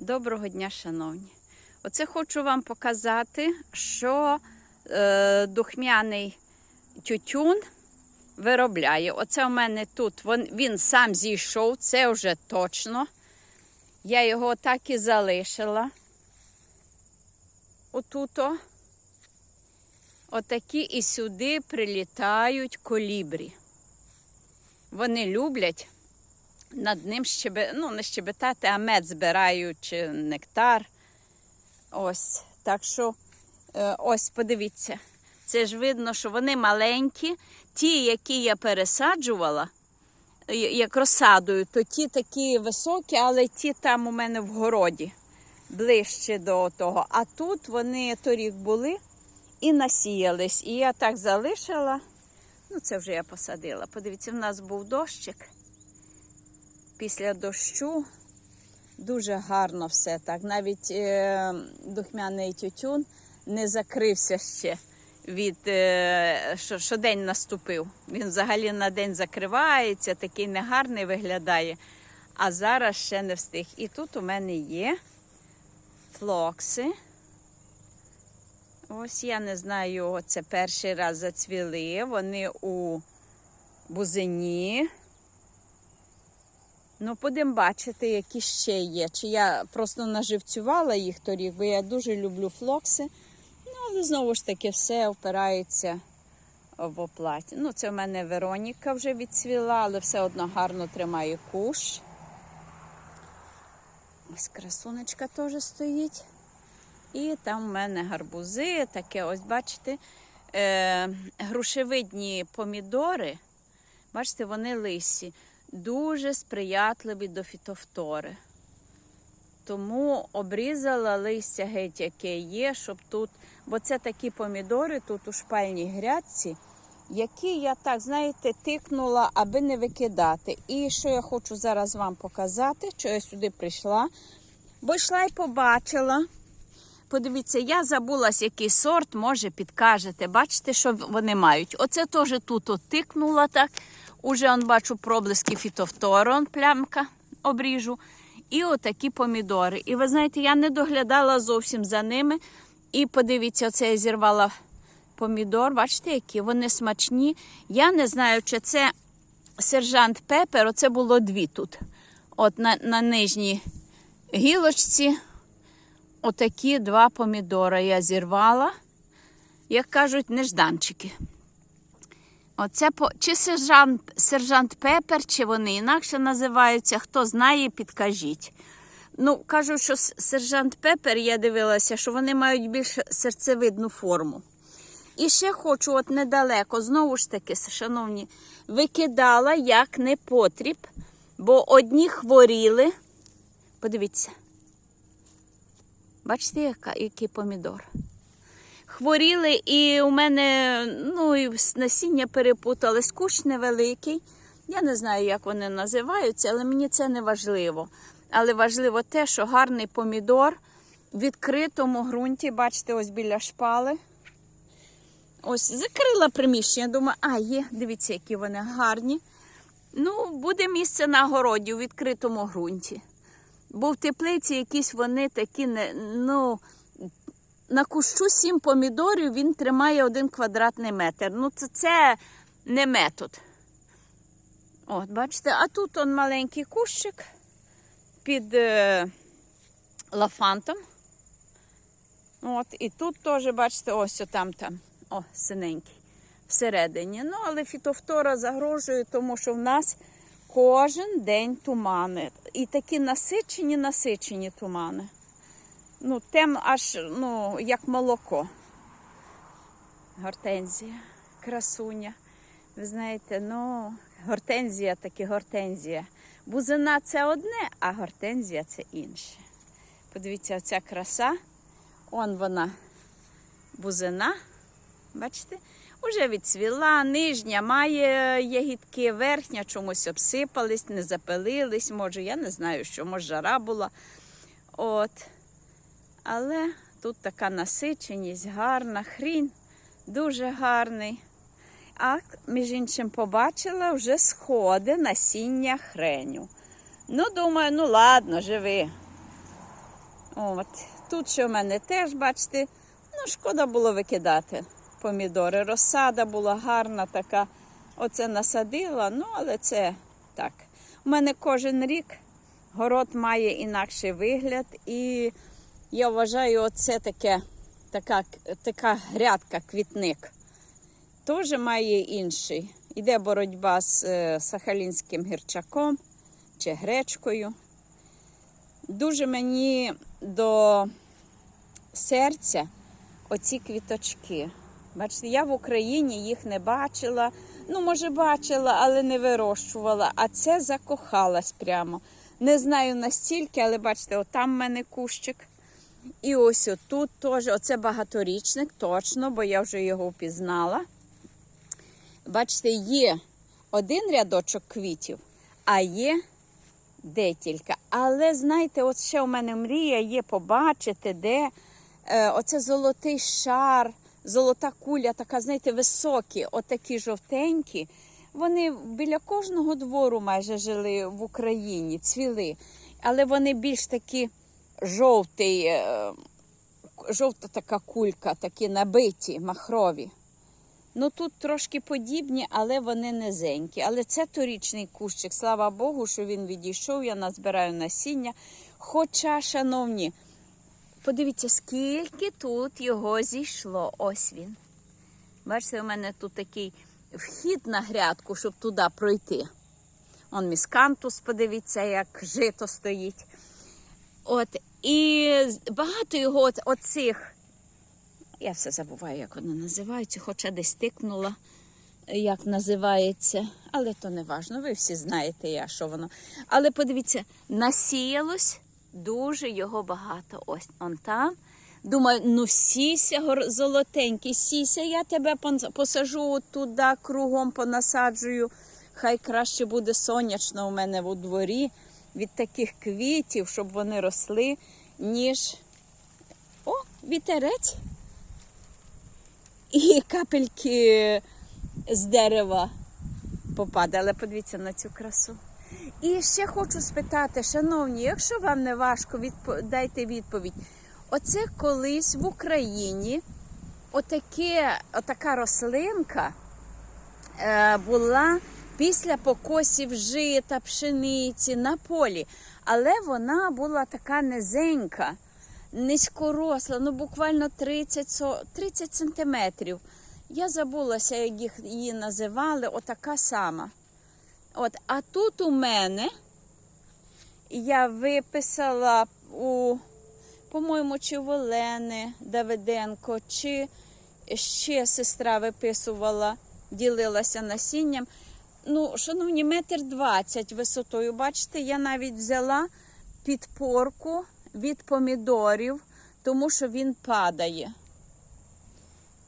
Доброго дня, шановні. Оце хочу вам показати, що е, духмяний тютюн виробляє. Оце у мене тут він, він сам зійшов, це вже точно. Я його так і залишила. Отуто. Отакі і сюди прилітають колібрі. Вони люблять над ним щебе, ну, не щебетати, а мед збирають нектар. Ось. Так що, е, ось, подивіться. Це ж видно, що вони маленькі. Ті, які я пересаджувала, е, як розсадою, то ті такі високі, але ті там у мене в городі, ближче до того. А тут вони торік були і насіялись. І я так залишила. Ну, це вже я посадила. Подивіться, в нас був дощик після дощу дуже гарно все так. Навіть е, духмяний тютюн не закрився ще від е, що, що день наступив. Він взагалі на день закривається, такий негарний виглядає. А зараз ще не встиг. І тут у мене є флокси. Ось я не знаю, це перший раз зацвіли. Вони у бузині. Ну, будемо бачити, які ще є. Чи я просто наживцювала їх торік, бо я дуже люблю флокси. Ну, але знову ж таки все опирається в оплаті. Ну, це в мене Вероніка вже відцвіла, але все одно гарно тримає кущ. Ось красунечка теж стоїть. І там в мене гарбузи, таке, ось бачите, е, грушевидні помідори. Бачите, вони лисі дуже сприятливі до фітофтори. Тому обрізала листя геть, яке є, щоб тут, бо це такі помідори тут у шпальній грядці, які я так, знаєте, тикнула, аби не викидати. І що я хочу зараз вам показати, що я сюди прийшла, бо йшла і побачила. Подивіться, я забулась, який сорт, може, підкажете. Бачите, що вони мають. Оце теж тут тикнула так. Уже он бачу проблиски фітофтору, плямка обріжу. І отакі помідори. І ви знаєте, я не доглядала зовсім за ними. І подивіться, оце я зірвала помідор. Бачите, які вони смачні. Я не знаю, чи це сержант Пепер. Оце було дві тут. От на, на нижній гілочці. Отакі два помідори я зірвала. Як кажуть, нежданчики. Оце по чи сержант, сержант Пепер, чи вони інакше називаються, хто знає, підкажіть. Ну, кажуть, що сержант Пепер, я дивилася, що вони мають більш серцевидну форму. І ще хочу, от недалеко, знову ж таки, шановні, викидала як не потріб, бо одні хворіли. Подивіться. Бачите, який помідор? Хворіли, і у мене ну, насіння перепутались, кущ невеликий. Я не знаю, як вони називаються, але мені це не важливо. Але важливо те, що гарний помідор в відкритому ґрунті, бачите, ось біля шпали. Ось закрила приміщення. Думаю, а є, дивіться, які вони гарні. Ну, буде місце на городі у відкритому ґрунті. Бо в теплиці якісь вони такі не. ну, на кущу сім помідорів він тримає один квадратний метр. Ну, це, це не метод. От, бачите, а тут он маленький кущик під е, лафантом. От, і тут теж, бачите, ось там там, о, синенький, всередині. Ну, але фітофтора загрожує, тому що в нас кожен день тумани. І такі насичені, насичені тумани. Ну, тем аж, ну, як молоко. Гортензія, красуня. Ви знаєте, ну, гортензія таки гортензія. Бузина це одне, а гортензія це інше. Подивіться, оця краса. Он вона бузина. Бачите? Уже відцвіла, нижня має ягідки, верхня чомусь обсипались, не запилились. Може, я не знаю, що, може, жара була. От. Але тут така насиченість, гарна, хрін, дуже гарний. А, між іншим, побачила вже сходи насіння хреню. Ну, думаю, ну ладно, живи. От. Тут ще в мене теж, бачите, ну, шкода було викидати помідори. Розсада була гарна така. Оце насадила, ну, але це так. У мене кожен рік город має інакший вигляд, і я вважаю, оце таке, така, така грядка, квітник. Теж має інший. Іде боротьба з е, сахалінським гірчаком чи гречкою. Дуже мені до серця оці квіточки. Бачите, я в Україні їх не бачила. Ну, може, бачила, але не вирощувала. А це закохалась прямо. Не знаю настільки, але бачите, отам в мене кущик. І ось отут теж. Оце багаторічник, точно, бо я вже його впізнала. Бачите, є один рядочок квітів, а є декілька. Але знаєте, от ще у мене мрія є побачити, де е, оце золотий шар, золота куля, така, знаєте, високі, отакі жовтенькі. Вони біля кожного двору майже жили в Україні, цвіли. Але вони більш такі жовтий, е, жовта така кулька, такі набиті, махрові. Ну тут трошки подібні, але вони низенькі. Але це торічний кущик. Слава Богу, що він відійшов. Я назбираю насіння. Хоча, шановні, подивіться, скільки тут його зійшло. Ось він. Бачите, у мене тут такий вхід на грядку, щоб туди пройти. Он міскантус, подивіться, як жито стоїть. От, і багато його оцих. Я все забуваю, як вони називаються, хоча десь тикнула, як називається. Але то не важно, ви всі знаєте, я, що воно. Але подивіться, насіялось дуже його багато. Ось он там. Думаю, ну сіся золотенький, сіся, я тебе посажу туди, кругом понасаджую. Хай краще буде сонячно у мене у дворі від таких квітів, щоб вони росли, ніж. О, вітерець і капельки з дерева попадали. Подивіться на цю красу. І ще хочу спитати, шановні, якщо вам не важко, відпо... дайте відповідь. Оце колись в Україні отаке, отака рослинка е, була після покосів жита, пшениці на полі. Але вона була така низенька, низькоросла, ну буквально 30, со- 30 сантиметрів. Я забулася, як їх її називали, отака сама. От, а тут у мене я виписала у, по-моєму, чи в Олени Давиденко, чи ще сестра виписувала, ділилася насінням. Ну, шановні, метр двадцять висотою. Бачите, я навіть взяла підпорку від помідорів, тому що він падає.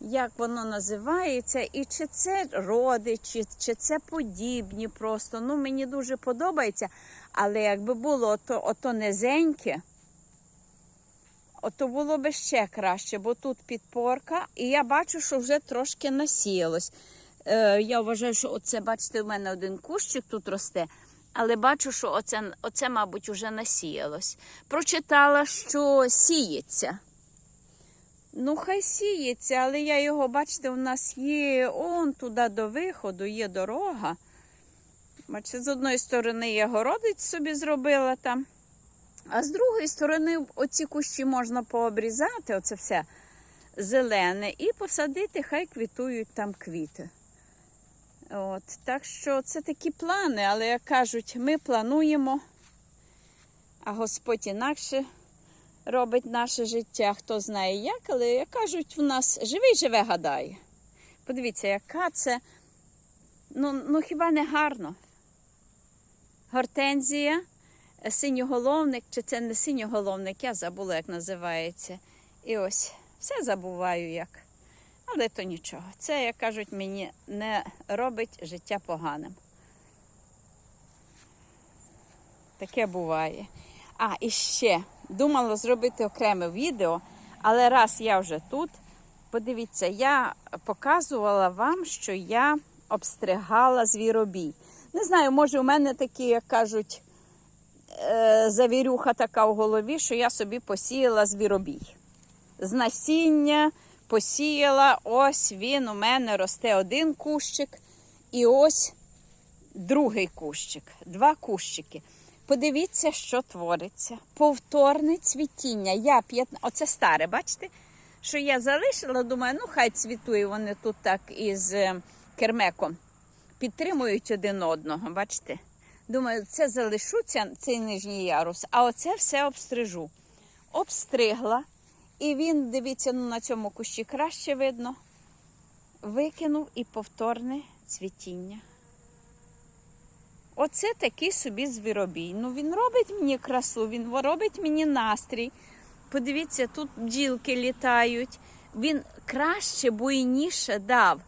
Як воно називається, і чи це родичі, чи це подібні просто. Ну, мені дуже подобається. Але якби було ото, ото низеньке, ото було би ще краще, бо тут підпорка, і я бачу, що вже трошки насіялось. Е, я вважаю, що оце, бачите, у мене один кущик тут росте, але бачу, що оце, оце мабуть, вже насіялось. Прочитала, що сіється. Ну, хай сіється, але я його, бачите, у нас є он туди до виходу, є дорога. Бачите, з одної сторони я городець собі зробила там, а з другої сторони оці кущі можна пообрізати, оце все зелене, і посадити, хай квітують там квіти. От, так що це такі плани, але як кажуть, ми плануємо, а Господь інакше робить наше життя, хто знає як, але як кажуть, в нас живий живе гадає. Подивіться, яка це, ну, ну хіба не гарно? Гортензія, синьоголовник, чи це не синьоголовник, я забула, як називається. І ось все забуваю як. Але то нічого. Це, як кажуть, мені не робить життя поганим. Таке буває. А, і ще думала зробити окреме відео, але раз я вже тут, подивіться, я показувала вам, що я обстригала звіробій. Не знаю, може, у мене такі, як кажуть, е, завірюха така в голові, що я собі посіяла звіробій. З насіння посіяла, ось він у мене росте один кущик, і ось другий кущик, два кущики. Подивіться, що твориться. Повторне цвітіння. Я 15... Оце старе, бачите? Що я залишила, думаю, ну хай цвітує вони тут так із е, кермеком. Підтримують один одного, бачите? Думаю, це залишуться, цей нижній ярус, а оце все обстрижу. Обстригла. І він, дивіться, ну на цьому кущі краще видно. Викинув і повторне цвітіння. Оце такий собі звіробій. Ну, він робить мені красу, він робить мені настрій. Подивіться, тут бджілки літають. Він краще, буйніше дав